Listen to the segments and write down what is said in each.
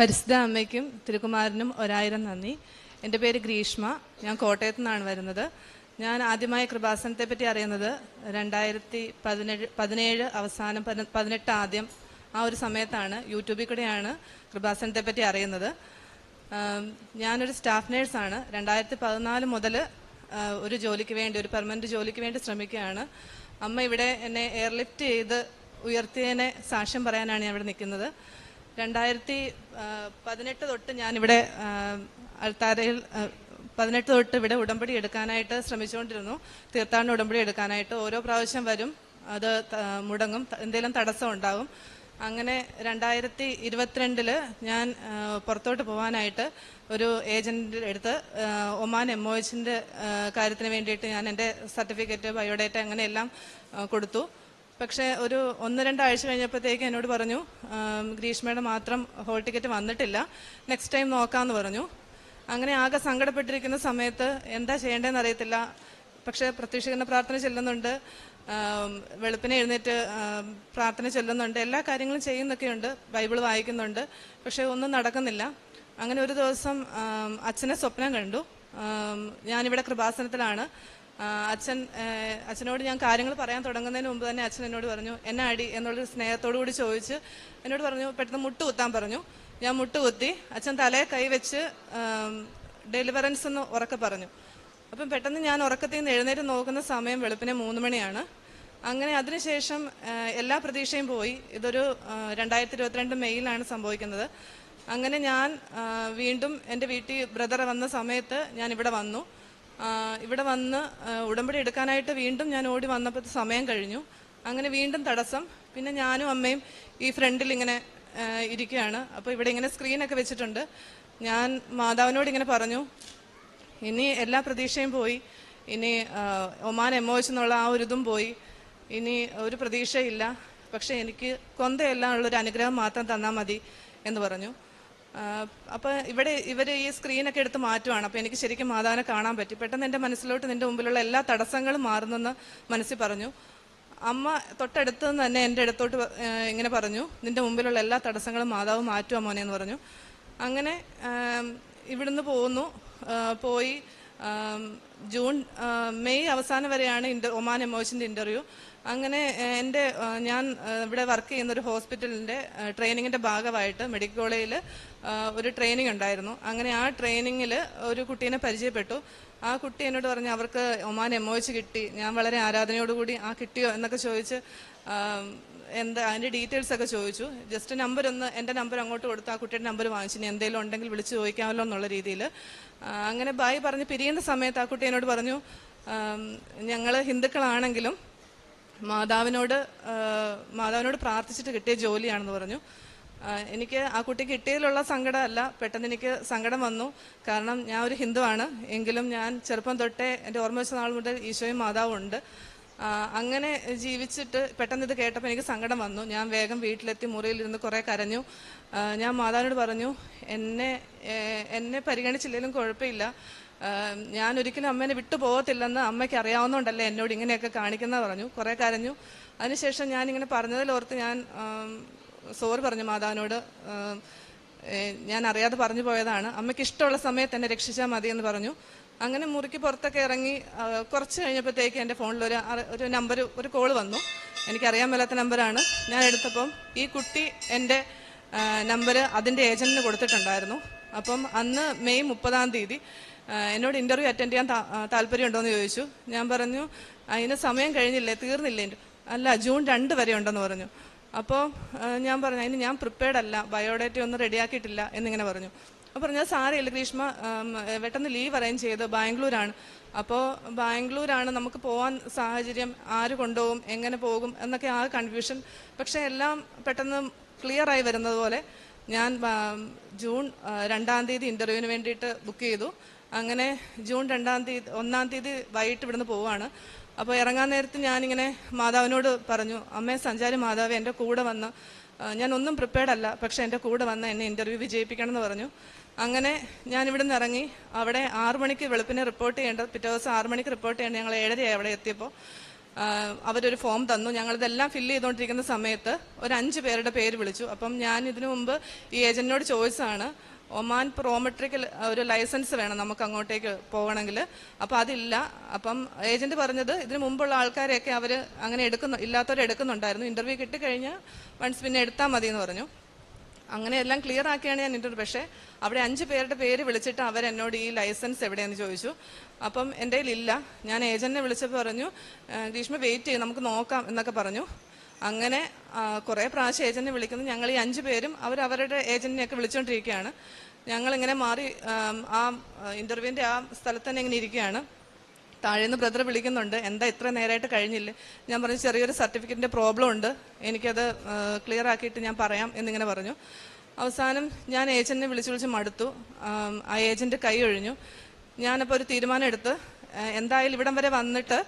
പരിശുദ്ധ അമ്മയ്ക്കും തിരുക്കുമാരനും ഒരായിരം നന്ദി. എന്റെ പേര് ഗ്രീഷ്മ. ഞാൻ കോട്ടയത്തു നിന്നാണ് വരുന്നത്. ഞാൻ ആദ്യമായി കൃപാസനത്തെ പറ്റി അറിയുന്നത് രണ്ടായിരത്തി പതിനേഴ് പതിനേഴ് അവസാനം പതിനെ- പതിനെട്ട് ആദ്യം ആ ഒരു സമയത്താണ്. യൂട്യൂബിൽ കൂടെയാണ് കൃപാസനത്തെ പറ്റി അറിയുന്നത്. ഞാനൊരു സ്റ്റാഫ് നേഴ്സാണ്. രണ്ടായിരത്തി പതിനാല് മുതൽ ഒരു ജോലിക്ക് വേണ്ടി ഒരു പെർമനന്റ് ജോലിക്ക് വേണ്ടി ശ്രമിക്കുകയാണ്. അമ്മ ഇവിടെ എന്നെ എയർലിഫ്റ്റ് ചെയ്ത് ഉയർത്തിയതിനെ സാക്ഷ്യം പറയാനാണ് ഞാൻ ഇവിടെ നിൽക്കുന്നത്. രണ്ടായിരത്തി പതിനെട്ട് തൊട്ട് ഞാനിവിടെ ആ, പതിനെട്ട് തൊട്ട് ഇവിടെ ഉടമ്പടി എടുക്കാനായിട്ട് ശ്രമിച്ചുകൊണ്ടിരുന്നു. തീർത്ഥാടന ഉടമ്പടി എടുക്കാനായിട്ട് ഓരോ പ്രാവശ്യം വരും. അത് മുടങ്ങും. എന്തെങ്കിലും തടസ്സം ഉണ്ടാകും അങ്ങനെ രണ്ടായിരത്തി ഇരുപത്തിരണ്ടിൽ ഞാൻ പുറത്തോട്ട് പോകാനായിട്ട് ഒരു ഏജന്റിന്റെ അടുത്ത് ഒമാൻ എം ഒ എച്ചിന്റെ കാര്യത്തിന് വേണ്ടിയിട്ട് ഞാൻ എന്റെ സർട്ടിഫിക്കറ്റ് ബയോഡേറ്റ അങ്ങനെയെല്ലാം കൊടുത്തു. പക്ഷേ ഒരു ഒന്ന് രണ്ടാഴ്ച കഴിഞ്ഞപ്പോഴത്തേക്ക് എന്നോട് പറഞ്ഞു ഗ്രീഷ്മയുടെ മാത്രം ഹോൾ ടിക്കറ്റ് വന്നിട്ടില്ല. നെക്സ്റ്റ് ടൈം നോക്കാമെന്ന് പറഞ്ഞു. അങ്ങനെ ആകെ സങ്കടപ്പെട്ടിരിക്കുന്ന സമയത്ത് എന്താ ചെയ്യേണ്ടതെന്ന് അറിയത്തില്ല. പക്ഷെ പ്രത്യക്ഷിക്കുന്ന പ്രാർത്ഥന ചെല്ലുന്നുണ്ട്. വെളുപ്പിനെ എഴുന്നേറ്റ് പ്രാർത്ഥന ചെല്ലുന്നുണ്ട്. എല്ലാ കാര്യങ്ങളും ചെയ്യുന്നൊക്കെയുണ്ട്. ബൈബിൾ വായിക്കുന്നുണ്ട്. പക്ഷെ ഒന്നും നടക്കുന്നില്ല. അങ്ങനെ ഒരു ദിവസം അച്ഛനെ സ്വപ്നം കണ്ടു. ഞാനിവിടെ കൃപാസനത്തിലാണ്. അച്ഛൻ അച്ഛനോട് ഞാൻ കാര്യങ്ങൾ പറയാൻ തുടങ്ങുന്നതിന് മുമ്പ് തന്നെ അച്ഛൻ എന്നോട് പറഞ്ഞു എന്നെ അടി? എന്നുള്ളൊരു സ്നേഹത്തോടു കൂടി ചോദിച്ച് എന്നോട് പറഞ്ഞു പെട്ടെന്ന് മുട്ട് കുത്താൻ പറഞ്ഞു. ഞാൻ മുട്ട് കുത്തി അച്ഛൻ തലയെ കൈവച്ച് ഡെലിവറൻസ് എന്ന് ഉറക്കെ പറഞ്ഞു. അപ്പം പെട്ടെന്ന് ഞാൻ ഉറക്കത്തിൽ നിന്ന് എഴുന്നേറ്റ് നോക്കുന്ന സമയം വെളുപ്പിനെ മൂന്ന് മണിയാണ്. അങ്ങനെ അതിനുശേഷം എല്ലാ പ്രതീക്ഷയും പോയി. ഇതൊരു രണ്ടായിരത്തി ഇരുപത്തിരണ്ട് മെയ്യിലാണ് സംഭവിക്കുന്നത്. അങ്ങനെ ഞാൻ വീണ്ടും എന്റെ വീട്ടിൽ ബ്രദർ വന്ന സമയത്ത് ഞാൻ ഇവിടെ വന്നു. ഇവിടെ വന്ന് ഉടമ്പടി എടുക്കാനായിട്ട് വീണ്ടും ഞാൻ ഓടി വന്നപ്പോൾ സമയം കഴിഞ്ഞു. അങ്ങനെ വീണ്ടും തടസ്സം. പിന്നെ ഞാനും അമ്മയും ഈ ഫ്രണ്ടിൽ ഇങ്ങനെ ഇരിക്കുകയാണ്. അപ്പോൾ ഇവിടെ ഇങ്ങനെ സ്ക്രീനൊക്കെ വെച്ചിട്ടുണ്ട്. ഞാൻ മാതാവിനോട് ഇങ്ങനെ പറഞ്ഞു ഇനി എല്ലാ പ്രതീക്ഷയും പോയി. ഇനി ഒമാൻ എമോച്ച് എന്നുള്ള ആ ഒരു ഇതും പോയി. ഇനി ഒരു പ്രതീക്ഷയില്ല. പക്ഷേ എനിക്ക് കൊന്തയെല്ലാം ഉള്ളൊരു അനുഗ്രഹം മാത്രം തന്നാൽ മതി എന്ന് പറഞ്ഞു. അപ്പോൾ ഇവിടെ ഇവർ ഈ സ്ക്രീനൊക്കെ എടുത്ത് മാറ്റുവാണ്. അപ്പോൾ എനിക്ക് ശരിക്കും മാതാവിനെ കാണാൻ പറ്റി. പെട്ടെന്ന് എന്റെ മനസ്സിലോട്ട് നിന്റെ മുമ്പിലുള്ള എല്ലാ തടസ്സങ്ങളും മാറുന്നെന്ന് മനസ്സിൽ പറഞ്ഞു. അമ്മ തൊട്ടടുത്ത് നിന്ന് തന്നെ എന്റെ അടുത്തോട്ട് ഇങ്ങനെ പറഞ്ഞു. നിന്റെ മുമ്പിലുള്ള എല്ലാ തടസ്സങ്ങളും മാതാവ് മാറ്റുക മോനെ എന്ന് പറഞ്ഞു. അങ്ങനെ ഇവിടുന്ന് പോകുന്നു. പോയി ജൂൺ മെയ് അവസാനം വരെയാണ് ഇന്റർ ഒമാൻ എമോഷന്റെ ഇന്റർവ്യൂ അങ്ങനെ എന്റെ ഞാൻ ഇവിടെ വർക്ക് ചെയ്യുന്ന ഒരു ഹോസ്പിറ്റലിന്റെ ട്രെയിനിങ്ങിന്റെ ഭാഗമായിട്ട് മെഡിക്കൽ കോളേജിൽ ഒരു ട്രെയിനിങ് ഉണ്ടായിരുന്നു. അങ്ങനെ ആ ട്രെയിനിങ്ങിൽ ഒരു കുട്ടീനെ പരിചയപ്പെട്ടു. ആ കുട്ടി എന്നോട് പറഞ്ഞു അവർക്ക് ഒമാൻ എമോച്ച് കിട്ടി. ഞാൻ വളരെ ആരാധനയോടുകൂടി ആ കിട്ടിയോ? എന്നൊക്കെ ചോദിച്ച് എന്താ അതിന്റെ ഡീറ്റെയിൽസ് ഒക്കെ ചോദിച്ചു. ജസ്റ്റ് നമ്പർ ഒന്ന് എന്റെ നമ്പർ അങ്ങോട്ട് കൊടുത്ത് ആ കുട്ടിയുടെ നമ്പർ വാങ്ങിച്ചു. ഇനി എന്തെങ്കിലും ഉണ്ടെങ്കിൽ വിളിച്ച് ചോദിക്കാമല്ലോ എന്നുള്ള രീതിയിൽ അങ്ങനെ ബായി പറഞ്ഞ് പിരിയുന്ന സമയത്ത് ആ കുട്ടി എന്നോട് പറഞ്ഞു ഞങ്ങൾ ഹിന്ദുക്കളാണെങ്കിലും മാതാവിനോട് മാതാവിനോട് പ്രാർത്ഥിച്ചിട്ട് കിട്ടിയ ജോലിയാണെന്ന് പറഞ്ഞു. എനിക്ക് ആ കുട്ടി കിട്ടിയതിലുള്ള സങ്കടമല്ല. പെട്ടെന്ന് എനിക്ക് സങ്കടം വന്നു. കാരണം ഞാൻ ഒരു ഹിന്ദുവാണ്. എങ്കിലും ഞാൻ ചെറുപ്പം തൊട്ടേ എന്റെ ഓർമ്മ വെച്ച നാൾ മുതൽ ഈശോയും മാതാവും ഉണ്ട്. അങ്ങനെ ജീവിച്ചിട്ട് പെട്ടെന്ന് ഇത് കേട്ടപ്പോൾ എനിക്ക് സങ്കടം വന്നു. ഞാൻ വേഗം വീട്ടിലെത്തി മുറിയിലിരുന്ന് കുറേ കരഞ്ഞു. ഞാൻ മാതാവിനോട് പറഞ്ഞു എന്നെ എന്നെ പരിഗണിച്ചില്ലെങ്കിലും കുഴപ്പമില്ല. ഞാൻ ഒരിക്കലും അമ്മേനെ വിട്ടു പോകത്തില്ലെന്ന് അമ്മയ്ക്ക് അറിയാവുന്നതുകൊണ്ടല്ലേ എന്നോട് ഇങ്ങനെയൊക്കെ കാണിക്കുന്ന പറഞ്ഞു. കുറേ കരഞ്ഞു. അതിനുശേഷം ഞാൻ ഇങ്ങനെ പറഞ്ഞതിലോർത്ത് ഞാൻ സോറി പറഞ്ഞു മാതാവിനോട് ഞാൻ അറിയാതെ പറഞ്ഞു പോയതാണ്. അമ്മയ്ക്ക് ഇഷ്ടമുള്ള സമയത്ത് എന്നെ രക്ഷിച്ചാൽ മതി എന്ന് പറഞ്ഞു. അങ്ങനെ മുറിക്ക് പുറത്തൊക്കെ ഇറങ്ങി കുറച്ച് കഴിഞ്ഞപ്പോഴത്തേക്ക് എന്റെ ഫോണിൽ ഒരു ഒരു നമ്പർ ഒരു കോൾ വന്നു. എനിക്കറിയാൻ മേലാത്ത നമ്പറാണ് ഞാൻ എടുത്തപ്പം ഈ കുട്ടി എന്റെ നമ്പർ അതിന്റെ ഏജന്റിന് കൊടുത്തിട്ടുണ്ടായിരുന്നു. അപ്പം അന്ന് മെയ് മുപ്പതാം തീയതി എന്നോട് ഇന്റർവ്യൂ അറ്റൻഡ് ചെയ്യാൻ താല്പര്യമുണ്ടോയെന്ന് ചോദിച്ചു. ഞാൻ പറഞ്ഞു അതിന് സമയം കഴിഞ്ഞില്ലേ? തീർന്നില്ലേ? അല്ല ജൂൺ രണ്ട് വരെ ഉണ്ടെന്ന് പറഞ്ഞു. അപ്പോൾ ഞാൻ പറഞ്ഞു അതിന് ഞാൻ പ്രിപ്പയർഡ് അല്ല ബയോഡേറ്റ ഒന്നും റെഡിയാക്കിയിട്ടില്ല എന്നിങ്ങനെ പറഞ്ഞു. അപ്പോൾ പറഞ്ഞു സാരമില്ല ഗ്രീഷ്മ പെട്ടെന്ന് ലീവ് അറേഞ്ച് ചെയ്ത് ബാംഗ്ലൂരാണ്. അപ്പോൾ ബാംഗ്ലൂരാണ് നമുക്ക് പോകാൻ സാഹചര്യം ആര് കൊണ്ടുപോകും എങ്ങനെ പോകും എന്നൊക്കെ ആ കൺഫ്യൂഷൻ പക്ഷേ എല്ലാം പെട്ടെന്ന് ക്ലിയറായി വരുന്നത് പോലെ ഞാൻ ജൂൺ രണ്ടാം തീയതി ഇന്റർവ്യൂവിന് വേണ്ടിയിട്ട് ബുക്ക് ചെയ്തു. അങ്ങനെ ജൂൺ രണ്ടാം തീയതി ഒന്നാം തീയതി വൈകിട്ട് ഇവിടുന്ന് പോവാണ്. അപ്പോൾ ഇറങ്ങാൻ നേരത്ത് ഞാനിങ്ങനെ മാതാവിനോട് പറഞ്ഞു അമ്മേ സഞ്ചാരി മാതാവ് എന്റെ കൂടെ വന്ന് ഞാൻ ഒന്നും പ്രിപ്പയർഡ് അല്ല പക്ഷേ എന്റെ കൂടെ വന്ന് എന്നെ ഇന്റർവ്യൂ വിജയിപ്പിക്കണം എന്ന് പറഞ്ഞു. അങ്ങനെ ഞാൻ നിന്ന് ഇറങ്ങി അവിടെ ആറു മണിക്ക് വെളുപ്പിനെ റിപ്പോർട്ട് ചെയ്യേണ്ട പിറ്റേ ദിവസം ആറു മണിക്ക് റിപ്പോർട്ട് ചെയ്യേണ്ട ഞങ്ങൾ ഏഴരയായി അവിടെ എത്തിയപ്പോൾ അവരൊരു ഫോം തന്നു. ഞങ്ങളിതെല്ലാം ഫില്ല് ചെയ്തുകൊണ്ടിരിക്കുന്ന സമയത്ത് ഒരു അഞ്ച് പേരുടെ പേര് വിളിച്ചു. അപ്പം ഞാൻ ഇതിനു മുമ്പ് ഈ ഏജന്റിനോട് ചോദിച്ചതാണ് ഒമാൻ പ്രോമെട്രിക്കൽ ഒരു ലൈസൻസ് വേണം നമുക്ക് അങ്ങോട്ടേക്ക് പോകണമെങ്കിൽ. അപ്പം അതില്ല. അപ്പം ഏജന്റ് പറഞ്ഞത് ഇതിന് മുമ്പുള്ള ആൾക്കാരെയൊക്കെ അവർ അങ്ങനെ എടുക്കുന്നു ഇല്ലാത്തവരെ എടുക്കുന്നുണ്ടായിരുന്നു. ഇന്റർവ്യൂ കിട്ടിക്കഴിഞ്ഞാൽ വൺസ് പിന്നെ എടുത്താൽ മതി എന്ന് പറഞ്ഞു. അങ്ങനെ എല്ലാം ക്ലിയർ ആക്കിയാണ് ഞാൻ ഇന്റർവ്യൂ. പക്ഷേ അവിടെ അഞ്ച് പേരുടെ പേര് വിളിച്ചിട്ട് അവരെന്നോട് ഈ ലൈസൻസ് എവിടെയെന്ന് ചോദിച്ചു. അപ്പം എന്റെ ഇല്ല ഞാൻ ഏജന്റിനെ വിളിച്ചപ്പോൾ പറഞ്ഞു "ആ, ഗ്രീഷ്മ വെയിറ്റ് ചെയ്യും. നമുക്ക് നോക്കാം എന്നൊക്കെ പറഞ്ഞു. അങ്ങനെ കുറേ പ്രാവശ്യം ഏജന്റിനെ വിളിക്കുന്നു. ഞങ്ങൾ ഈ അഞ്ച് പേരും അവർ അവരുടെ ഏജന്റിനെയൊക്കെ വിളിച്ചുകൊണ്ടിരിക്കുകയാണ്. ഞങ്ങൾ ഇങ്ങനെ മാറി ആ ഇന്റർവ്യൂവിന്റെ ആ സ്ഥലത്ത് തന്നെ ഇങ്ങനെ ഇരിക്കുകയാണ്. താഴേന്ന് ബ്രദർ വിളിക്കുന്നുണ്ട്. എന്താ ഇത്ര നേരമായിട്ട് കഴിഞ്ഞില്ലേ? ഞാൻ പറഞ്ഞു ചെറിയൊരു സർട്ടിഫിക്കറ്റിന്റെ പ്രോബ്ലം ഉണ്ട് എനിക്കത് ക്ലിയർ ആക്കിയിട്ട് ഞാൻ പറയാം എന്നിങ്ങനെ പറഞ്ഞു. അവസാനം ഞാൻ ഏജന്റിനെ വിളിച്ചു വിളിച്ച് മടുത്തു. ആ ഏജന്റ് കൈ ഒഴിഞ്ഞു. ഞാനപ്പോൾ ഒരു തീരുമാനം എടുത്ത് എന്തായാലും ഇവിടം വരെ വന്നിട്ട്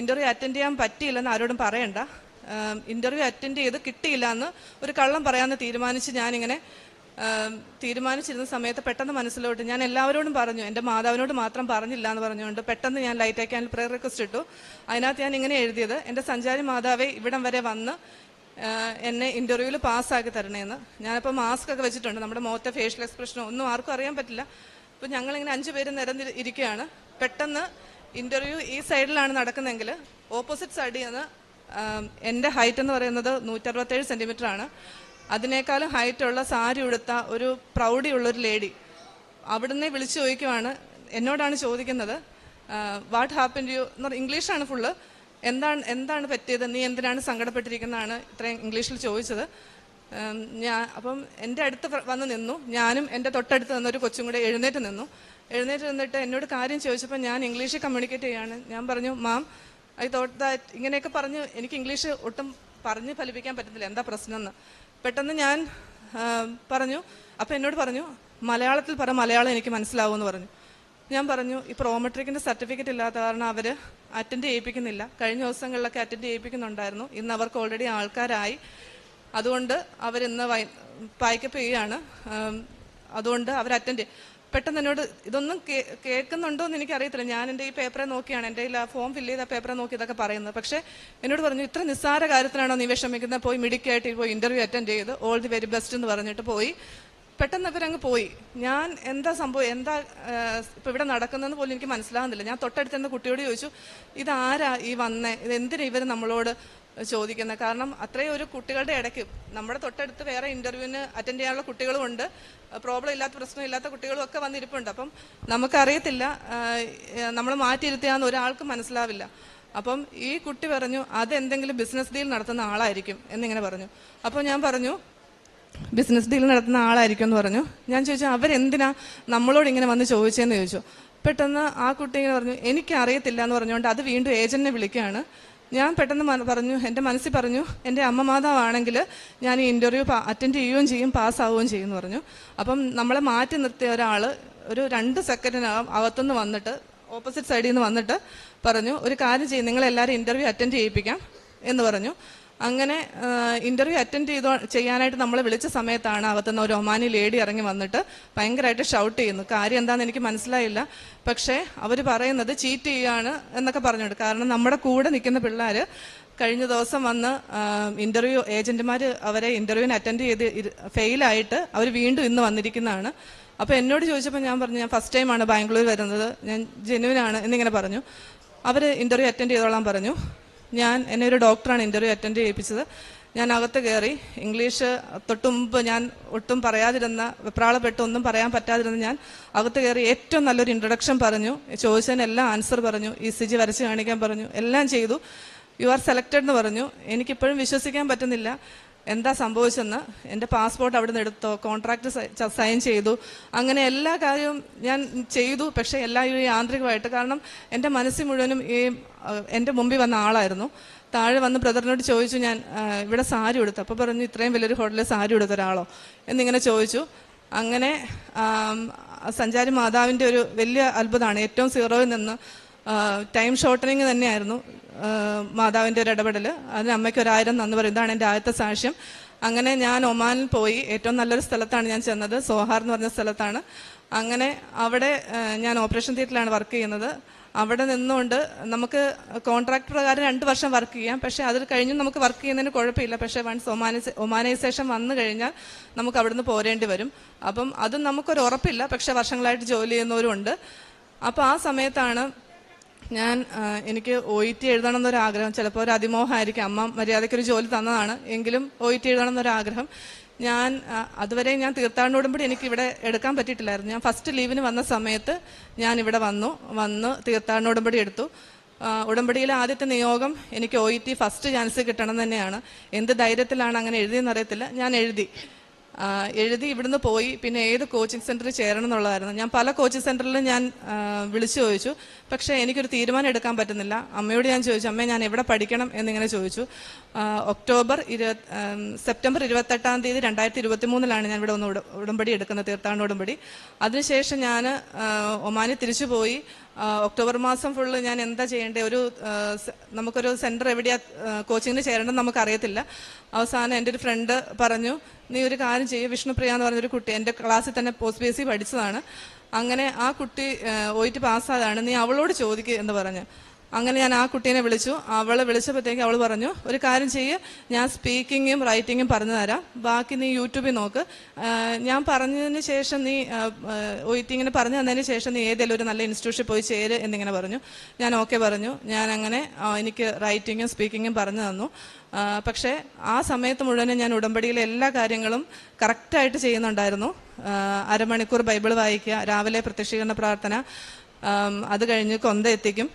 ഇന്റർവ്യൂ അറ്റൻഡ് ചെയ്യാൻ പറ്റിയില്ലെന്ന് ആരോടും പറയണ്ട. ഇന്റർവ്യൂ അറ്റൻഡ് ചെയ്ത് കിട്ടിയില്ല എന്ന് ഒരു കള്ളം പറയാമെന്ന് തീരുമാനിച്ച് ഞാനിങ്ങനെ തീരുമാനിച്ചിരുന്ന സമയത്ത് പെട്ടെന്ന് മനസ്സിലോട്ട് ഞാൻ എല്ലാവരോടും പറഞ്ഞു. എന്റെ മാതാവിനോട് മാത്രം പറഞ്ഞില്ല എന്ന് പറഞ്ഞുകൊണ്ട് പെട്ടെന്ന് ഞാൻ ലൈറ്റ് അയക്കാൻ പ്രയർ റിക്വസ്റ്റ് ഇട്ടു. അതിനകത്ത് ഞാൻ ഇങ്ങനെ എഴുതിയത് എന്റെ സഞ്ചാരി മാതാവെ ഇവിടം വരെ വന്ന് എന്നെ ഇന്റർവ്യൂവിൽ പാസ്സാക്കി തരണേന്ന് ഞാനിപ്പോൾ മാസ്ക് ഒക്കെ വെച്ചിട്ടുണ്ട്. നമ്മുടെ മുഖത്തെ ഫേഷ്യൽ എക്സ്പ്രഷനോ ഒന്നും ആർക്കും അറിയാൻ പറ്റില്ല. അപ്പോൾ ഞങ്ങളിങ്ങനെ അഞ്ച് പേര് നിരന്ന് ഇരിക്കുകയാണ്. പെട്ടെന്ന് ഇന്റർവ്യൂ ഈ സൈഡിലാണ് നടക്കുന്നതെങ്കിൽ ഓപ്പോസിറ്റ് സൈഡിൽ നിന്ന് എന്റെ ഹൈറ്റ് എന്ന് പറയുന്നത് നൂറ്ററുപത്തേഴ് സെന്റിമീറ്റർ ആണ്. അതിനേക്കാളും ഹൈറ്റ് ഉള്ള സാരി ഉടുത്ത ഒരു പ്രൗഢിയുള്ളൊരു ലേഡി അവിടുന്ന് വിളിച്ചു ചോദിക്കുവാണ് എന്നോടാണ് ചോദിക്കുന്നത് വാട്ട് ഹാപ്പൻ യു എന്ന് പറഞ്ഞ ഇംഗ്ലീഷാണ് ഫുള്ള് എന്താണ് എന്താണ് പറ്റിയത്? നീ എന്തിനാണ് സങ്കടപ്പെട്ടിരിക്കുന്നതാണ്? ഇത്രയും ഇംഗ്ലീഷിൽ ചോദിച്ചത്. ഞാൻ അപ്പം എന്റെ അടുത്ത് വന്ന് നിന്നു. ഞാനും എന്റെ തൊട്ടടുത്ത് നിന്നൊരു കൊച്ചും കൂടെ എഴുന്നേറ്റ് നിന്നു. എഴുന്നേറ്റ് നിന്നിട്ട് എന്നോട് കാര്യം ചോദിച്ചപ്പോൾ ഞാൻ ഇംഗ്ലീഷിൽ കമ്മ്യൂണിക്കേറ്റ് ചെയ്യാണ്. ഞാൻ പറഞ്ഞു മാം ഐ തോട്ട് ദാറ്റ് ഇങ്ങനെയൊക്കെ പറഞ്ഞ് എനിക്ക് ഇംഗ്ലീഷ് ഒട്ടും പറഞ്ഞ് ഫലിപ്പിക്കാൻ പറ്റുന്നില്ല എന്താ പ്രശ്നം എന്ന് പെട്ടെന്ന് ഞാൻ പറഞ്ഞു. അപ്പം എന്നോട് പറഞ്ഞു മലയാളത്തിൽ പറ മലയാളം എനിക്ക് മനസ്സിലാവുമെന്ന് പറഞ്ഞു. ഞാൻ പറഞ്ഞു ഈ പ്രോമെട്രിക്കിന്റെ സർട്ടിഫിക്കറ്റ് ഇല്ലാത്ത കാരണം അവർ അറ്റൻഡ് ചെയ്യിപ്പിക്കുന്നില്ല. കഴിഞ്ഞ ദിവസങ്ങളിലൊക്കെ അറ്റൻഡ് ചെയ്യിപ്പിക്കുന്നുണ്ടായിരുന്നു. ഇന്ന് അവർക്ക് ഓൾറെഡി ആൾക്കാരായി. അതുകൊണ്ട് അവരിന്ന് വൈ പായ്ക്കപ്പ് ചെയ്യുകയാണ് അതുകൊണ്ട് അവർ അറ്റൻഡ് പെട്ടെന്ന് എന്നോട് ഇതൊന്നും കേൾക്കുന്നുണ്ടോ എന്ന് എനിക്കറിയത്തില്ല. ഞാൻ എന്റെ ഈ പേപ്പറെ നോക്കിയാണ്. എന്റെ ഇല്ല ഫോം ഫില്ല് ചെയ്ത പേപ്പറെ നോക്കി ഇതൊക്കെ പറയുന്നത്. പക്ഷേ എന്നോട് പറഞ്ഞു ഇത്ര നിസ്സാര കാര്യത്തിനാണോ നീ വിഷമിക്കുന്നത്? പോയി മിടിക്കായിട്ട് പോയി ഇന്റർവ്യൂ അറ്റൻഡ് ചെയ്ത് ഓൾ ദി വെരി ബെസ്റ്റ് എന്ന് പറഞ്ഞിട്ട് പോയി. പെട്ടെന്ന് ഇവരങ്ങ് പോയി. ഞാൻ എന്താ സംഭവം? എന്താ ഇപ്പൊ ഇവിടെ നടക്കുന്നതെന്ന് പോലും എനിക്ക് മനസ്സിലാകുന്നില്ല. ഞാൻ തൊട്ടടുത്ത് എന്റെ കുട്ടിയോട് ചോദിച്ചു ഇതാരാ ഈ വന്നേ? ഇത് എന്തിനാ ഇവർ നമ്മളോട് ചോദിക്കുന്നത് കാരണം അത്രയും ഒരു കുട്ടികളുടെ ഇടയ്ക്ക് നമ്മുടെ തൊട്ടടുത്ത് വേറെ ഇന്റർവ്യൂവിന് അറ്റൻഡ് ചെയ്യാനുള്ള കുട്ടികളുമുണ്ട് പ്രോബ്ലം ഇല്ലാത്ത പ്രശ്നം ഇല്ലാത്ത കുട്ടികളും ഒക്കെ വന്നിരിപ്പുണ്ട്. അപ്പം നമുക്കറിയത്തില്ല നമ്മൾ മാറ്റിയിരുത്തിയാന്ന് ഒരാൾക്കും മനസ്സിലാവില്ല. അപ്പം ഈ കുട്ടി പറഞ്ഞു അതെന്തെങ്കിലും ബിസിനസ് ഡീൽ നടത്തുന്ന ആളായിരിക്കും എന്നിങ്ങനെ പറഞ്ഞു. അപ്പോൾ ഞാൻ പറഞ്ഞു ബിസിനസ് ഡീൽ നടത്തുന്ന ആളായിരിക്കും എന്ന് പറഞ്ഞു. ഞാൻ ചോദിച്ചു അവരെന്തിനാ നമ്മളോട് ഇങ്ങനെ വന്ന് ചോദിച്ചതെന്ന് ചോദിച്ചു? പെട്ടെന്ന് ആ കുട്ടി ഇങ്ങനെ പറഞ്ഞു എനിക്കറിയത്തില്ല എന്ന് പറഞ്ഞുകൊണ്ട് അത് വീണ്ടും ഏജന്റിനെ വിളിക്കുകയാണ്. ഞാൻ പെട്ടെന്ന് പറഞ്ഞു എന്റെ മനസ്സിൽ പറഞ്ഞു എന്റെ അമ്മ മാതാവാണെങ്കിൽ ഞാൻ ഈ ഇന്റർവ്യൂ അറ്റൻഡ് ചെയ്യുകയും ചെയ്യും പാസ്സാവുകയും ചെയ്യും എന്ന് പറഞ്ഞു. അപ്പം നമ്മളെ മാറ്റി നിർത്തിയ ഒരാൾ ഒരു രണ്ട് സെക്കൻഡിനകം അകത്തുനിന്ന് വന്നിട്ട് ഓപ്പോസിറ്റ് സൈഡിൽ നിന്ന് വന്നിട്ട് പറഞ്ഞു ഒരു കാര്യം ചെയ്യും നിങ്ങളെല്ലാവരും ഇന്റർവ്യൂ അറ്റൻഡ് ചെയ്യിപ്പിക്കാം എന്ന് പറഞ്ഞു. അങ്ങനെ ഇന്റർവ്യൂ അറ്റൻഡ് ചെയ്തോ ചെയ്യാനായിട്ട് നമ്മളെ വിളിച്ച സമയത്താണ് അകത്തുനിന്ന് ഒരു ഒമാനി ലേഡി ഇറങ്ങി വന്നിട്ട് ഭയങ്കരമായിട്ട് ഷൗട്ട് ചെയ്യുന്നു. കാര്യം എന്താണെന്ന് എനിക്ക് മനസ്സിലായില്ല. പക്ഷേ അവർ പറയുന്നത് ചീറ്റ് ചെയ്യാണ് എന്നൊക്കെ പറഞ്ഞോണ്ട് കാരണം നമ്മുടെ കൂടെ നിൽക്കുന്ന പിള്ളേർ കഴിഞ്ഞ ദിവസം വന്ന് ഇന്റർവ്യൂ ഏജന്റുമാർ അവരെ ഇന്റർവ്യൂവിന് അറ്റൻഡ് ചെയ്ത് ഫെയിലായിട്ട് അവർ വീണ്ടും ഇന്ന് വന്നിരിക്കുന്നതാണ്. അപ്പോൾ എന്നോട് ചോദിച്ചപ്പോൾ ഞാൻ പറഞ്ഞു ഞാൻ ഫസ്റ്റ് ടൈമാണ് ബാംഗ്ലൂർ വരുന്നത്. ഞാൻ ജെനുവിനാണ് എന്നിങ്ങനെ പറഞ്ഞു. അവർ ഇന്റർവ്യൂ അറ്റൻഡ് ചെയ്തോളാൻ പറഞ്ഞു. ഞാൻ എന്നെ ഒരു ഡോക്ടറാണ് ഇന്റർവ്യൂ അറ്റൻഡ് ചെയ്യിപ്പിച്ചത്. ഞാൻ അകത്ത് കയറി ഇംഗ്ലീഷ് തൊട്ട് മുമ്പ് ഞാൻ ഒട്ടും പറയാതിരുന്ന വെപ്രാളപ്പെട്ട് ഒന്നും പറയാൻ പറ്റാതിരുന്ന ഞാൻ അകത്ത് കയറി ഏറ്റവും നല്ലൊരു ഇൻട്രൊഡക്ഷൻ പറഞ്ഞു. ചോദിച്ചതിനെല്ലാം ആൻസർ പറഞ്ഞു ഇ സി ജി വരച്ച് കാണിക്കാൻ പറഞ്ഞു എല്ലാം ചെയ്തു. യു ആർ സെലക്റ്റഡ് എന്ന് പറഞ്ഞു. എനിക്കിപ്പോഴും വിശ്വസിക്കാൻ പറ്റുന്നില്ല. എന്താ സംഭവിച്ചെന്ന് എന്റെ പാസ്പോർട്ട് അവിടെ നിന്ന് എടുത്തോ കോൺട്രാക്ട് സൈൻ ചെയ്തു. അങ്ങനെ എല്ലാ കാര്യവും ഞാൻ ചെയ്തു പക്ഷേ എല്ലാം ഈ യാന്ത്രികമായിട്ട്. കാരണം എന്റെ മനസ്സിൽ മുഴുവനും ഈ എന്റെ മുമ്പിൽ വന്ന ആളായിരുന്നു. താഴെ വന്ന് ബ്രദറിനോട് ചോദിച്ചു ഞാൻ ഇവിടെ സാരി എടുത്തു അപ്പോൾ പറഞ്ഞു ഇത്രയും വലിയൊരു ഹോട്ടലിൽ സാരി എടുത്ത ഒരാളോ? എന്നിങ്ങനെ ചോദിച്ചു. അങ്ങനെ സഞ്ചാരി മാതാവിന്റെ ഒരു വലിയ അത്ഭുതമാണ്. ഏറ്റവും സീറോയിൽ നിന്ന് ടൈം ഷോർട്ടനിങ് തന്നെയായിരുന്നു. മാതാവിന്റെ ഒരു ഇടപെടൽ അതിന് അമ്മയ്ക്ക് ഒരായിരം നന്ദി പറയും. ഇതാണ് എന്റെ ആദ്യത്തെ സാക്ഷ്യം. അങ്ങനെ ഞാൻ ഒമാനിൽ പോയി. ഏറ്റവും നല്ലൊരു സ്ഥലത്താണ് ഞാൻ ചെന്നത്. സോഹാർ എന്ന് പറഞ്ഞ സ്ഥലത്താണ്. അങ്ങനെ അവിടെ ഞാൻ ഓപ്പറേഷൻ തിയേറ്ററിലാണ് വർക്ക് ചെയ്യുന്നത്. അവിടെ നിന്നുകൊണ്ട് നമുക്ക് കോൺട്രാക്ട് പ്രകാരം രണ്ട് വർഷം വർക്ക് ചെയ്യാം. പക്ഷേ അതിൽ കഴിഞ്ഞും നമുക്ക് വർക്ക് ചെയ്യുന്നതിന് കുഴപ്പമില്ല. പക്ഷേ വൺസ് ഒമാനൈസ് ഒമാനൈസേഷൻ വന്നു കഴിഞ്ഞാൽ നമുക്ക് അവിടുന്ന് പോരേണ്ടി വരും. അപ്പം അതും നമുക്കൊരു ഉറപ്പില്ല. പക്ഷേ വർഷങ്ങളായിട്ട് ജോലി ചെയ്യുന്നവരുണ്ട്. അപ്പോൾ ആ സമയത്താണ് ഞാൻ എനിക്ക് ഒ ഇ ടി എഴുതണം എന്നൊരു ആഗ്രഹം ചിലപ്പോൾ ഒരു അതിമോഹമായിരിക്കും. അമ്മ മര്യാദയ്ക്ക് ഒരു ജോലി തന്നതാണ്. എങ്കിലും ഒ ഇ ടി എഴുതണം ഞാൻ അതുവരെ ഞാൻ തീർത്ഥാടന ഉടമ്പടി എനിക്ക് ഇവിടെ എടുക്കാൻ പറ്റിയിട്ടില്ലായിരുന്നു. ഞാൻ ഫസ്റ്റ് ലീവിന് വന്ന സമയത്ത് ഞാൻ ഇവിടെ വന്നു. വന്ന് തീർത്ഥാടന ഉടമ്പടി എടുത്തു ഉടമ്പടിയിലെ ആദ്യത്തെ നിയോഗം എനിക്ക് O E T first chance കിട്ടണം തന്നെയാണ്. എന്ത് ധൈര്യത്തിലാണ് അങ്ങനെ എഴുതിയെന്നറിയത്തില്ല. ഞാൻ എഴുതി. എഴുതി ഇവിടുന്ന് പോയി. പിന്നെ ഏത് കോച്ചിങ് സെന്ററിൽ ചേരണം എന്നുള്ളതായിരുന്നു. ഞാൻ പല കോച്ചിങ് സെന്ററിലും ഞാൻ വിളിച്ചു ചോദിച്ചു. പക്ഷേ എനിക്കൊരു തീരുമാനം എടുക്കാൻ പറ്റുന്നില്ല. അമ്മയോട് ഞാൻ ചോദിച്ചു അമ്മേ ഞാൻ എവിടെ പഠിക്കണം? എന്നിങ്ങനെ ചോദിച്ചു. ഒക്ടോബർ ഇരുപത് സെപ്റ്റംബർ ഇരുപത്തെട്ടാം തീയതി രണ്ടായിരത്തി ഇരുപത്തി മൂന്നിലാണ് ഞാൻ ഇവിടെ ഒന്ന് ഉട- ഉടമ്പടി എടുക്കുന്നത് തീർത്ഥാടന ഉടമ്പടി. അതിനുശേഷം ഞാൻ ഒമാനെ തിരിച്ചു പോയി. ഒക്ടോബർ മാസം ഫുള്ള് ഞാൻ എന്താ ചെയ്യേണ്ടത് ഒരു നമുക്കൊരു സെന്റർ എവിടെയാ ആ, കോച്ചിങ്ങിന് ചേരേണ്ടത് നമുക്കറിയത്തില്ല. അവസാനം എന്റെ ഒരു ഫ്രണ്ട് പറഞ്ഞു നീ ഒരു കാര്യം ചെയ്യും. വിഷ്ണുപ്രിയ എന്ന് പറഞ്ഞൊരു കുട്ടി എന്റെ ക്ലാസ്സിൽ തന്നെ പോസ്റ്റ് ബി എസ് സി പഠിച്ചതാണ്. അങ്ങനെ ആ കുട്ടി ഒയിറ്റ് പാസ്സായതാണ് നീ അവളോട് ചോദിക്കുക എന്ന് പറഞ്ഞു. അങ്ങനെ ഞാൻ ആ കുട്ടീനെ വിളിച്ചു. അവളെ വിളിച്ചപ്പോഴത്തേക്ക് അവൾ പറഞ്ഞു ഒരു കാര്യം ചെയ്യ് ഞാൻ സ്പീക്കിങ്ങും റൈറ്റിങ്ങും പറഞ്ഞു തരാം. ബാക്കി നീ യൂട്യൂബിൽ നോക്ക്. ഞാൻ പറഞ്ഞതിന് ശേഷം നീ ഒയിറ്റിങ്ങിന് പറഞ്ഞു തന്നതിന് ശേഷം നീ ഏതെങ്കിലും ഒരു നല്ല ഇൻസ്റ്റിറ്റ്യൂഷനിൽ പോയി ചേര് എന്നിങ്ങനെ പറഞ്ഞു. ഞാൻ ഓക്കെ പറഞ്ഞു. ഞാൻ അങ്ങനെ എനിക്ക് റൈറ്റിങ്ങും സ്പീക്കിങ്ങും പറഞ്ഞു തന്നു. പക്ഷേ ആ സമയത്ത് മുഴുവനും ഞാൻ ഉടമ്പടിയിലെ എല്ലാ കാര്യങ്ങളും കറക്റ്റായിട്ട് ചെയ്യുന്നുണ്ടായിരുന്നു. അരമണിക്കൂർ ബൈബിൾ വായിക്കുക രാവിലെ പ്രത്യക്ഷീകരണ പ്രാർത്ഥന അത് കഴിഞ്ഞ് കൊന്ത എത്തിക്കും.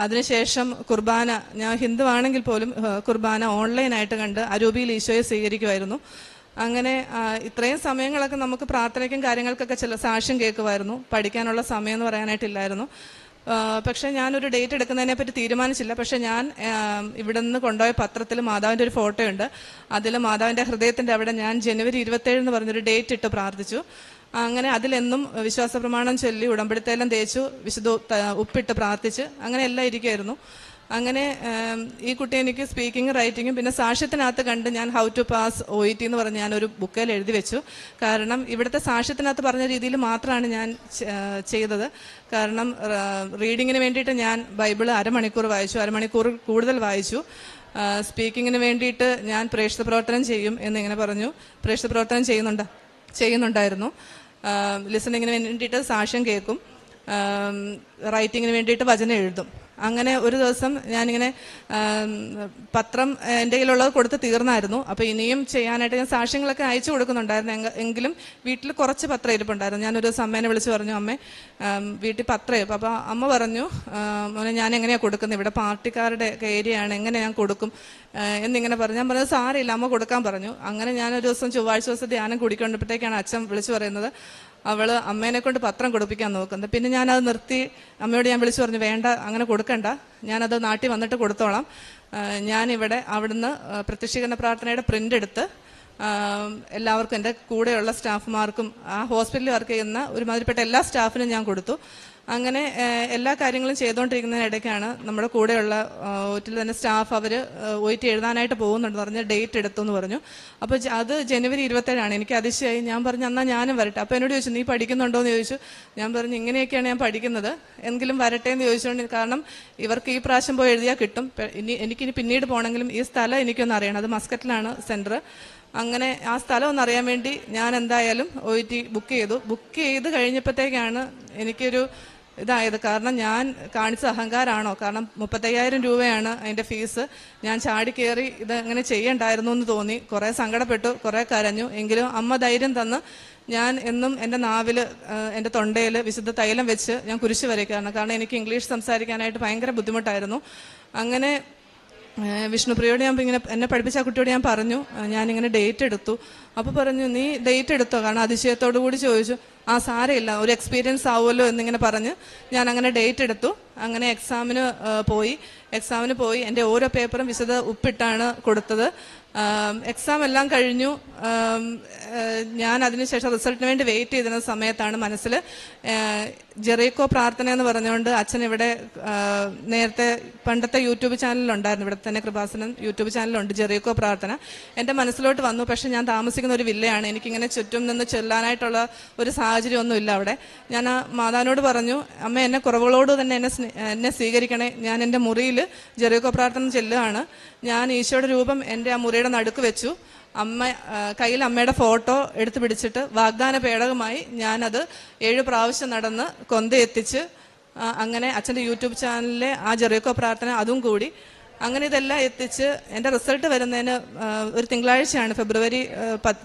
അതിനുശേഷം കുർബാന ഞാൻ ഹിന്ദു ആണെങ്കിൽ പോലും കുർബാന ഓൺലൈനായിട്ട് കണ്ട് അരൂപിയിൽ ഈശോയെ സ്വീകരിക്കുമായിരുന്നു. അങ്ങനെ ഇത്രയും സമയങ്ങളൊക്കെ നമുക്ക് പ്രാർത്ഥനയ്ക്കും കാര്യങ്ങൾക്കൊക്കെ ചില സാക്ഷ്യം കേൾക്കുമായിരുന്നു. പഠിക്കാനുള്ള സമയം എന്ന് പറയാനായിട്ടില്ലായിരുന്നു. പക്ഷേ ഞാനൊരു ഡേറ്റ് എടുക്കുന്നതിനെ പറ്റി തീരുമാനിച്ചില്ല. പക്ഷേ ഞാൻ ഇവിടെ നിന്ന് കൊണ്ടുപോയ പത്രത്തിൽ മാതാവിന്റെ ഒരു ഫോട്ടോ ഉണ്ട്. അതിൽ മാതാവിന്റെ ഹൃദയത്തിന്റെ അവിടെ ഞാൻ ജനുവരി ഇരുപത്തേഴ് എന്ന് പറഞ്ഞൊരു ഡേറ്റ് ഇട്ട് പ്രാർത്ഥിച്ചു. അങ്ങനെ അതിലെന്നും വിശ്വാസ പ്രമാണം ചൊല്ലി ഉടമ്പടിത്തേലം തേച്ചു വിശുദ്ധ ഉപ്പിട്ട് പ്രാർത്ഥിച്ച് അങ്ങനെ എല്ലാം ഇരിക്കുമായിരുന്നു അങ്ങനെ ഈ കുട്ടി എനിക്ക് സ്പീക്കിംഗ് റൈറ്റിങ്ങും പിന്നെ സാക്ഷ്യത്തിനകത്ത് കണ്ട് ഞാൻ how to pass O E T എന്ന് പറഞ്ഞ് ഞാനൊരു ബുക്കിൽ എഴുതി വെച്ചു. കാരണം ഇവിടുത്തെ സാക്ഷ്യത്തിനകത്ത് പറഞ്ഞ രീതിയിൽ മാത്രമാണ് ഞാൻ ചെയ്തത്. കാരണം റീഡിങ്ങിന് വേണ്ടിയിട്ട് ഞാൻ ബൈബിൾ അരമണിക്കൂർ വായിച്ചു അരമണിക്കൂർ കൂടുതൽ വായിച്ചു. സ്പീക്കിങ്ങിന് വേണ്ടിയിട്ട് ഞാൻ പ്രേക്ഷിത പ്രവർത്തനം ചെയ്യും എന്നിങ്ങനെ പറഞ്ഞു. പ്രേക്ഷിത പ്രവർത്തനം ചെയ്യുന്നുണ്ട്? ചെയ്യുന്നുണ്ടായിരുന്നു. ലിസണിങ്ങിന് വേണ്ടിയിട്ട് സാക്ഷ്യം കേൾക്കും. റൈറ്റിങ്ങിന് വേണ്ടിയിട്ട് വചനം എഴുതും. അങ്ങനെ ഒരു ദിവസം ഞാനിങ്ങനെ പത്രം എന്റെ കയ്യിലുള്ളത് കൊടുത്ത് തീർന്നായിരുന്നു. അപ്പോൾ ഇനിയും ചെയ്യാനായിട്ട് ഞാൻ സാക്ഷ്യങ്ങളൊക്കെ അയച്ചു കൊടുക്കുന്നുണ്ടായിരുന്നു. എങ്കിലും വീട്ടിൽ കുറച്ച് പത്രം ഇരിപ്പുണ്ടായിരുന്നു. ഞാനൊരു ദിവസം അമ്മേനെ വിളിച്ച് പറഞ്ഞു അമ്മേ വീട്ടിൽ പത്രം അപ്പോൾ അമ്മ പറഞ്ഞു മോനെ ഞാൻ എങ്ങനെയാണ് കൊടുക്കുന്നത്? ഇവിടെ പാർട്ടിക്കാരുടെ ഒക്കെ ഏരിയ എങ്ങനെ ഞാൻ കൊടുക്കും? എന്നിങ്ങനെ പറഞ്ഞു. ഞാൻ പറഞ്ഞത് സാരമില്ല അമ്മ കൊടുക്കാൻ പറഞ്ഞു. അങ്ങനെ ഞാനൊരു ദിവസം ചൊവ്വാഴ്ച ദിവസം ധ്യാനം കൂടിക്കൊണ്ടപ്പോഴത്തേക്കാണ് അച്ഛൻ വിളിച്ചു പറയുന്നത്. അവൾ അമ്മേനെ കൊണ്ട് പത്രം കൊടുപ്പിക്കാൻ നോക്കുന്നത് പിന്നെ ഞാനത് നിർത്തി അമ്മയോട് ഞാൻ വിളിച്ചു പറഞ്ഞു വേണ്ട അങ്ങനെ കൊടുക്കണ്ട. ഞാനത് നാട്ടിൽ വന്നിട്ട് കൊടുത്തോളാം. ഞാനിവിടെ അവിടുന്ന് പ്രത്യക്ഷീകരണ പ്രാർത്ഥനയുടെ പ്രിന്റ് എടുത്ത് എല്ലാവർക്കും എന്റെ കൂടെയുള്ള സ്റ്റാഫുമാർക്കും ആ ഹോസ്പിറ്റലിൽ വർക്ക് ചെയ്യുന്ന ഒരുമാതിരിപ്പെട്ട എല്ലാ സ്റ്റാഫിനും ഞാൻ കൊടുത്തു. അങ്ങനെ എല്ലാ കാര്യങ്ങളും ചെയ്തുകൊണ്ടിരിക്കുന്നതിനിടയ്ക്കാണ് നമ്മുടെ കൂടെയുള്ള ഒറ്റിൽ തന്നെ സ്റ്റാഫ് അവർ ഒയിറ്റ് എഴുതാനായിട്ട് പോകുന്നുണ്ട്. പറഞ്ഞ് ഡേറ്റ് എടുത്തു എന്ന് പറഞ്ഞു അപ്പോൾ അത് ജനുവരി ഇരുപത്തേഴാണ്. എനിക്ക് അതിശയായി. ഞാൻ പറഞ്ഞു എന്നാൽ ഞാനും വരട്ടെ. അപ്പോൾ എന്നോട് ചോദിച്ചു നീ പഠിക്കുന്നുണ്ടോ എന്ന് ചോദിച്ചു. ഞാൻ പറഞ്ഞു ഇങ്ങനെയൊക്കെയാണ് ഞാൻ പഠിക്കുന്നത്. എങ്കിലും വരട്ടെ എന്ന് ചോദിച്ചുകൊണ്ട് കാരണം ഇവർക്ക് ഈ പ്രാവശ്യം പോയി എഴുതിയാൽ കിട്ടും. ഇനി എനിക്കിനി പിന്നീട് പോകണമെങ്കിലും ഈ സ്ഥലം എനിക്കൊന്ന് അറിയണം. അത് മസ്കറ്റിലാണ് സെന്റർ അങ്ങനെ ആ സ്ഥലം ഒന്ന് അറിയാൻ വേണ്ടി ഞാൻ എന്തായാലും ഒ ബുക്ക് ചെയ്തു. ബുക്ക് ചെയ്ത് കഴിഞ്ഞപ്പോഴത്തേക്കാണ് എനിക്കൊരു ഇതായത് കാരണം ഞാൻ കാണിച്ച അഹങ്കാരാണോ? കാരണം മുപ്പത്തയ്യായിരം രൂപയാണ് അതിന്റെ ഫീസ്. ഞാൻ ചാടി കയറി ഇത് അങ്ങനെ ചെയ്യണ്ടായിരുന്നു എന്ന് തോന്നി. കുറേ സങ്കടപ്പെട്ടു കുറേ കരഞ്ഞു. എങ്കിലും അമ്മ ധൈര്യം തന്ന് ഞാൻ എന്നും എന്റെ നാവിൽ എന്റെ തൊണ്ടയിൽ വിശുദ്ധ തൈലം വെച്ച് ഞാൻ കുരിശ് വരയ്ക്കാറുണ്ട് കാരണം എനിക്ക് ഇംഗ്ലീഷ് സംസാരിക്കാനായിട്ട് ഭയങ്കര ബുദ്ധിമുട്ടായിരുന്നു. അങ്ങനെ വിഷ്ണുപ്രിയോട് ഞാൻ ഇങ്ങനെ എന്നെ പഠിപ്പിച്ച കുട്ടിയോട് ഞാൻ പറഞ്ഞു ഞാനിങ്ങനെ ഡേറ്റ് എടുത്തു. അപ്പോൾ പറഞ്ഞു നീ ഡേറ്റ് എടുത്തോ? കാരണം അതിശയത്തോടു കൂടി ചോദിച്ചു ആ സാരമില്ല ഒരു എക്സ്പീരിയൻസ് ആവുമല്ലോ എന്നിങ്ങനെ പറഞ്ഞ് ഞാൻ അങ്ങനെ ഡേറ്റ് എടുത്തു. അങ്ങനെ എക്സാമിന് പോയി. എക്സാമിന് പോയി. എന്റെ ഓരോ പേപ്പറും വിശദ ഉപ്പിട്ടാണ് കൊടുത്തത്. എക്സാം എല്ലാം കഴിഞ്ഞു. ഞാൻ അതിനുശേഷം റിസൾട്ടിന് വേണ്ടി വെയിറ്റ് ചെയ്തിരുന്ന സമയത്താണ് മനസ്സിൽ ജെറീക്കോ പ്രാർത്ഥന എന്ന് പറഞ്ഞുകൊണ്ട് അച്ഛൻ ഇവിടെ നേരത്തെ പണ്ടത്തെ യൂട്യൂബ് ചാനലുണ്ടായിരുന്നു ഇവിടെ തന്നെ കൃപാസനം യൂട്യൂബ് ചാനലുണ്ട് ജെറീക്കോ പ്രാർത്ഥന. എന്റെ മനസ്സിലോട്ട് വന്നു. പക്ഷേ ഞാൻ താമസിക്കുന്ന ഒരു വില്ലയാണ്. എനിക്കിങ്ങനെ ചുറ്റും നിന്ന് ചൊല്ലാനായിട്ടുള്ള ഒരു സാഹചര്യം ഒന്നുമില്ല അവിടെ. ഞാൻ ആ മാതാവിനോട് പറഞ്ഞു അമ്മ എന്നെ കുറവുകളോട് തന്നെ എന്നെ എന്നെ സ്വീകരിക്കണേ. ഞാൻ എന്റെ മുറിയിൽ ജെറീക്കോ പ്രാർത്ഥന ചെല്ലുകയാണ്. ഞാൻ ഈശോയുടെ രൂപം എന്റെ ആ മുറിയുടെ നടുക്ക് വെച്ചു. അമ്മ കയ്യിൽ അമ്മയുടെ ഫോട്ടോ എടുത്തു പിടിച്ചിട്ട് വാഗ്ദാന പേടകമായി ഞാനത് ഏഴ് പ്രാവശ്യം നടന്ന് കൊന്ത എത്തിച്ച് അങ്ങനെ അച്ഛന്റെ യൂട്യൂബ് ചാനലിലെ ആ ജെറിക്കോ പ്രാർത്ഥന അതും കൂടി അങ്ങനെ ഇതെല്ലാം എത്തിച്ച് എന്റെ റിസൾട്ട് വരുന്നതിന് ഒരു തിങ്കളാഴ്ചയാണ്. ഫെബ്രുവരി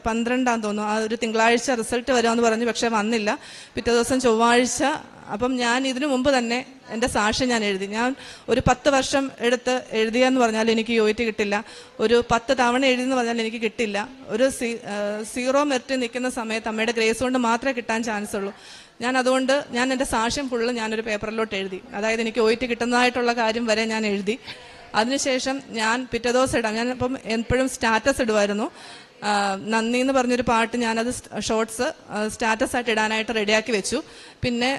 പന്ത്രണ്ടാന്ന് തോന്നുന്നു. ആ ഒരു തിങ്കളാഴ്ച റിസൾട്ട് വരുമെന്ന് പറഞ്ഞു പക്ഷേ വന്നില്ല. പിറ്റേ ദിവസം ചൊവ്വാഴ്ച അപ്പം ഞാൻ ഇതിനു മുമ്പ് തന്നെ എന്റെ സാക്ഷി ഞാൻ എഴുതി. ഞാൻ ഒരു പത്ത് വർഷം എടുത്ത് എഴുതിയെന്ന് പറഞ്ഞാൽ എനിക്ക് യോയിറ്റ് കിട്ടില്ല. ഒരു പത്ത് തവണ എഴുതിയെന്ന് പറഞ്ഞാൽ എനിക്ക് കിട്ടില്ല. ഒരു സീറോ മെറിറ്റ് നിൽക്കുന്ന സമയത്ത് അമ്മയുടെ ഗ്രേസ് കൊണ്ട് മാത്രമേ കിട്ടാൻ ചാൻസ് ഉള്ളൂ. ഞാൻ അതുകൊണ്ട് ഞാൻ എന്റെ സാക്ഷ്യം ഫുള്ള് ഞാനൊരു പേപ്പറിലോട്ട് എഴുതി. അതായത് എനിക്ക് ഒയിറ്റ് കിട്ടുന്നതായിട്ടുള്ള കാര്യം വരെ ഞാൻ എഴുതി. അതിനുശേഷം ഞാൻ പിറ്റേ ദിവസം ഇടാം. ഞാൻ ഇപ്പം എപ്പോഴും സ്റ്റാറ്റസ് ഇടുമായിരുന്നു നന്ദി എന്ന് പറഞ്ഞൊരു പാട്ട് ഞാനത് ഷോർട്സ് സ്റ്റാറ്റസ് ആയിട്ട് ഇടാനായിട്ട് റെഡിയാക്കി വെച്ചു. പിന്നെ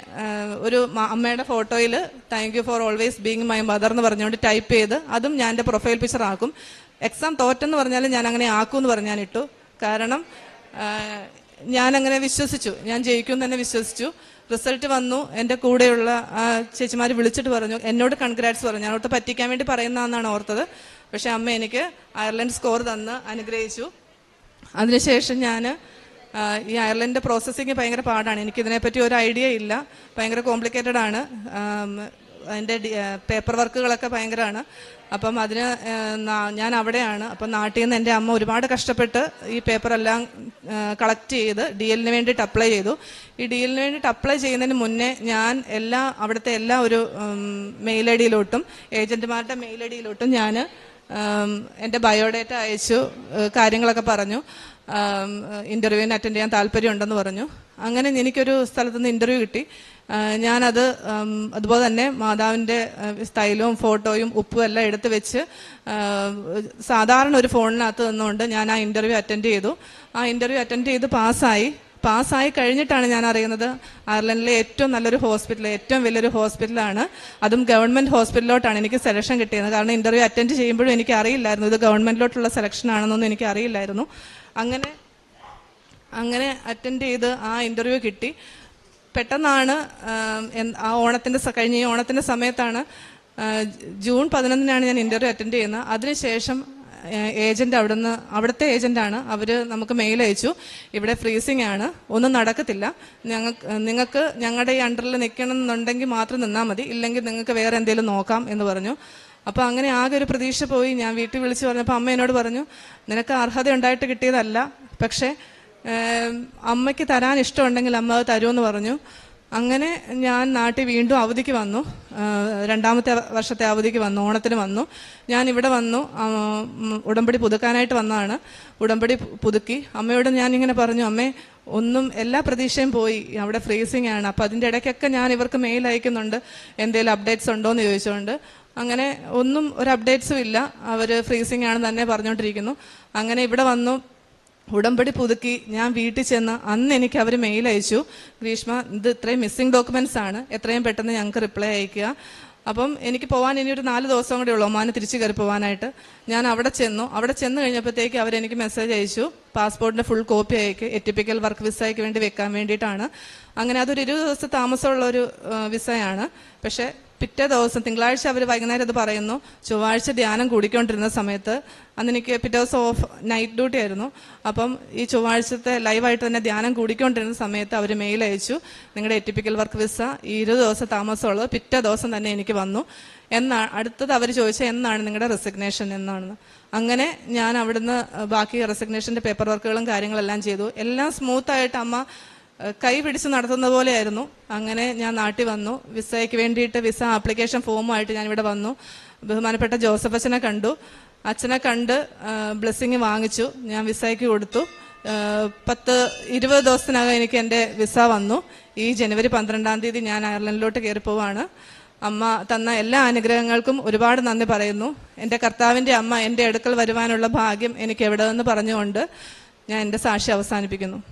ഒരു അമ്മയുടെ ഫോട്ടോയിൽ thank you for always being my mother എന്ന് പറഞ്ഞുകൊണ്ട് ടൈപ്പ് ചെയ്ത് അതും ഞാൻ എന്റെ പ്രൊഫൈൽ പിക്ചർ ആക്കും. എക്സാം തോറ്റെന്ന് പറഞ്ഞാലും ഞാൻ അങ്ങനെ ആക്കും എന്ന് പറഞ്ഞ് ഇട്ടു. കാരണം ഞാൻ അങ്ങനെ വിശ്വസിച്ചു. ഞാൻ ജയിക്കും തന്നെ വിശ്വസിച്ചു. റിസൾട്ട് വന്നു. എന്റെ കൂടെയുള്ള ആ ചേച്ചിമാർ വിളിച്ചിട്ട് പറഞ്ഞു. എന്നോട് കൺഗ്രാറ്റ്സ് പറഞ്ഞു. ഞാൻ ഓർത്ത് പറ്റിക്കാൻ വേണ്ടി പറയുന്നതെന്നാണ് ഓർത്തത്. പക്ഷെ അമ്മ എനിക്ക് അയർലൻഡ് സ്കോർ തന്ന് അനുഗ്രഹിച്ചു. അതിനുശേഷം ഞാൻ ഈ അയർലൻഡ് പ്രോസസ്സിങ് ഭയങ്കര പാടാണ്. എനിക്കിതിനെപ്പറ്റി ഒരു ഐഡിയ ഇല്ല. ഭയങ്കര കോംപ്ലിക്കേറ്റഡ് ആണ്. അതിന്റെ പേപ്പർ വർക്കുകളൊക്കെ ഭയങ്കരമാണ് അപ്പം അതിന് ഞാൻ അവിടെയാണ്. അപ്പം നാട്ടിൽ നിന്ന് എന്റെ അമ്മ ഒരുപാട് കഷ്ടപ്പെട്ട് ഈ പേപ്പറെല്ലാം കളക്ട് ചെയ്ത് ഡി എല്ലിന് വേണ്ടിയിട്ട് അപ്ലൈ ചെയ്തു. ഈ ഡി എല്ലിന് വേണ്ടിയിട്ട് അപ്ലൈ ചെയ്യുന്നതിന് മുന്നേ ഞാൻ എല്ലാ അവിടുത്തെ എല്ലാ ഒരു മെയിൽ ഐ ഡിയിലോട്ടും ഏജന്റുമാരുടെ മെയിൽ ഐ ഡിയിലോട്ടും ഞാൻ എന്റെ ബയോഡേറ്റ അയച്ചു കാര്യങ്ങളൊക്കെ പറഞ്ഞു. ഇന്റർവ്യൂവിന് അറ്റൻഡ് ചെയ്യാൻ താല്പര്യമുണ്ടെന്ന് പറഞ്ഞു. അങ്ങനെ എനിക്കൊരു സ്ഥലത്തുനിന്ന് ഇന്റർവ്യൂ കിട്ടി. ഞാനത് അതുപോലെ തന്നെ മാതാവിന്റെ സ്റ്റൈലും ഫോട്ടോയും ഉപ്പും എല്ലാം എടുത്തു വെച്ച് സാധാരണ ഒരു ഫോണിനകത്ത് നിന്നുകൊണ്ട് ഞാൻ ആ ഇന്റർവ്യൂ അറ്റൻഡ് ചെയ്തു. ആ ഇന്റർവ്യൂ അറ്റൻഡ് ചെയ്ത് പാസ്സായി. പാസ്സായി കഴിഞ്ഞിട്ടാണ് ഞാൻ അറിയുന്നത് അയർലൻഡിലെ ഏറ്റവും നല്ലൊരു ഹോസ്പിറ്റൽ ഏറ്റവും വലിയൊരു ഹോസ്പിറ്റലാണ്. അതും ഗവൺമെന്റ് ഹോസ്പിറ്റലിലോട്ടാണ് എനിക്ക് സെലക്ഷൻ കിട്ടിയത് കാരണം ഇന്റർവ്യൂ അറ്റൻഡ് ചെയ്യുമ്പോഴും എനിക്ക് അറിയില്ലായിരുന്നു ഇത് ഗവൺമെന്റിലോട്ടുള്ള സെലക്ഷൻ ആണെന്നൊന്നും എനിക്ക് അറിയില്ലായിരുന്നു അങ്ങനെ അങ്ങനെ അറ്റൻഡ് ചെയ്ത് ആ ഇന്റർവ്യൂ കിട്ടി. പെട്ടെന്നാണ് ആ ഓണത്തിന്റെ കഴിഞ്ഞ ഈ ഓണത്തിന്റെ സമയത്താണ് ജൂൺ പതിനൊന്നിനാണ് ഞാൻ ഇന്റർവ്യൂ അറ്റൻഡ് ചെയ്യുന്നത്. അതിനുശേഷം ഏജന്റ് അവിടുന്ന് അവിടുത്തെ ഏജന്റാണ് അവർ നമുക്ക് മെയിൽ അയച്ചു. ഇവിടെ ഫ്രീസിംഗ് ആണ്. ഒന്നും നടക്കത്തില്ല. ഞങ്ങൾക്ക് നിങ്ങൾക്ക് ഞങ്ങളുടെ ഈ അണ്ടറിൽ നിൽക്കണം എന്നുണ്ടെങ്കിൽ മാത്രം നിന്നാൽ മതി. ഇല്ലെങ്കിൽ നിങ്ങൾക്ക് വേറെ എന്തെങ്കിലും നോക്കാം എന്ന് പറഞ്ഞു. അപ്പോൾ അങ്ങനെ ആകെ ഒരു പ്രതീക്ഷ പോയി. ഞാൻ വീട്ടിൽ വിളിച്ച് പറഞ്ഞപ്പോൾ അമ്മ എന്നോട് പറഞ്ഞു നിനക്ക് അർഹത ഉണ്ടായിട്ട് കിട്ടിയതല്ല. പക്ഷേ അമ്മയ്ക്ക് തരാൻ ഇഷ്ടമുണ്ടെങ്കിൽ അമ്മ അത് തരുമെന്ന് പറഞ്ഞു. അങ്ങനെ ഞാൻ നാട്ടിൽ വീണ്ടും അവധിക്ക് വന്നു. രണ്ടാമത്തെ വർഷത്തെ അവധിക്ക് വന്നു ഓണത്തിന് വന്നു. ഞാൻ ഇവിടെ വന്നു ഉടമ്പടി പുതുക്കാനായിട്ട് വന്നതാണ്. ഉടമ്പടി പുതുക്കി. അമ്മയോട് ഞാൻ ഇങ്ങനെ പറഞ്ഞു അമ്മേ ഒന്നും എല്ലാ പ്രതീക്ഷയും പോയി. അവിടെ ഫ്രീസിങ് ആണ്. അപ്പം അതിന്റെ ഇടയ്ക്കൊക്കെ ഞാൻ ഇവർക്ക് മെയിൽ അയക്കുന്നുണ്ട്. എന്തെങ്കിലും അപ്ഡേറ്റ്സ് ഉണ്ടോ എന്ന് ചോദിച്ചുകൊണ്ട് അങ്ങനെ ഒന്നും ഒരു അപ്ഡേറ്റ്സും ഇല്ല. അവർ ഫ്രീസിങ് ആണെന്ന് തന്നെ പറഞ്ഞുകൊണ്ടിരിക്കുന്നു അങ്ങനെ ഇവിടെ വന്നു. ഉടമ്പടി പുതുക്കി ഞാൻ വീട്ടിൽ ചെന്ന് അന്ന് എനിക്ക് അവർ മെയിൽ അയച്ചു. ഗ്രീഷ്മ ഇത് ഇത്രയും മിസ്സിംഗ് ഡോക്യുമെന്റ്സ് ആണ്. എത്രയും പെട്ടെന്ന് ഞങ്ങൾക്ക് റിപ്ലൈ അയക്കുക അപ്പം എനിക്ക് പോകാൻ ഇനി ഒരു നാല് ദിവസം കൂടെ ഉള്ളൂ ഒമാന് തിരിച്ചു കയറി പോകാനായിട്ട് ഞാൻ അവിടെ ചെന്നു. അവിടെ ചെന്ന് കഴിഞ്ഞപ്പോഴത്തേക്ക് അവരെനിക്ക് മെസ്സേജ് അയച്ചു. പാസ്പോർട്ടിന്റെ ഫുൾ കോപ്പി അയക്ക്. എറ്റിപ്പിക്കൽ വർക്ക് വിസയ്ക്ക് വേണ്ടി വെക്കാൻ വേണ്ടിയിട്ടാണ്. അങ്ങനെ അതൊരു ഇരുപത് ദിവസത്തെ താമസമുള്ള ഒരു വിസയാണ് പക്ഷേ പിറ്റേ ദിവസം തിങ്കളാഴ്ച അവർ വൈകുന്നേരം ഇത് പറയുന്നു. ചൊവ്വാഴ്ച ധ്യാനം കൂടിക്കൊണ്ടിരുന്ന സമയത്ത് അന്ന് എനിക്ക് പിറ്റേ ദിവസം ഓഫ് നൈറ്റ് ഡ്യൂട്ടി ആയിരുന്നു. അപ്പം ഈ ചൊവ്വാഴ്ചത്തെ ലൈവായിട്ട് തന്നെ ധ്യാനം കൂടിക്കൊണ്ടിരുന്ന സമയത്ത് അവർ മെയിൽ അയച്ചു. നിങ്ങളുടെ എറ്റിപ്പിക്കൽ വർക്ക് വിസ ഈ ഇരുപത് ദിവസം താമസമുള്ളത് പിറ്റേ ദിവസം തന്നെ എനിക്ക് വന്നു. എന്നാണ് അടുത്തത് അവർ ചോദിച്ചാൽ എന്നാണ് നിങ്ങളുടെ റെസിഗ്നേഷൻ എന്നാണെന്ന്. അങ്ങനെ ഞാൻ അവിടുന്ന് ബാക്കി റെസിഗ്നേഷന്റെ പേപ്പർ വർക്കുകളും കാര്യങ്ങളെല്ലാം ചെയ്തു. എല്ലാം സ്മൂത്തായിട്ട് അമ്മ കൈ പിടിച്ച് നടത്തുന്ന പോലെയായിരുന്നു. അങ്ങനെ ഞാൻ നാട്ടിൽ വന്നു. വിസയ്ക്ക് വേണ്ടിയിട്ട് വിസ ആപ്ലിക്കേഷൻ ഫോമുമായിട്ട് ഞാൻ ഇവിടെ വന്നു. ബഹുമാനപ്പെട്ട ജോസഫ് അച്ഛനെ കണ്ടു. അച്ഛനെ കണ്ട് ബ്ലെസ്സിങ് വാങ്ങിച്ചു. ഞാൻ വിസയ്ക്ക് കൊടുത്തു. പത്ത് ഇരുപത് ദിവസത്തിനകം എനിക്ക് എന്റെ വിസ വന്നു. ഈ ജനുവരി പന്ത്രണ്ടാം തീയതി ഞാൻ അയർലൻഡിലോട്ട് കയറി പോവാണ്. അമ്മ തന്ന എല്ലാ അനുഗ്രഹങ്ങൾക്കും ഒരുപാട് നന്ദി പറയുന്നു. എന്റെ കർത്താവിന്റെ അമ്മ എന്റെ അടുക്കൽ വരുവാനുള്ള ഭാഗ്യം എനിക്ക് എവിടെ നിന്ന് പറഞ്ഞുകൊണ്ട് ഞാൻ എന്റെ സാക്ഷി അവസാനിപ്പിക്കുന്നു.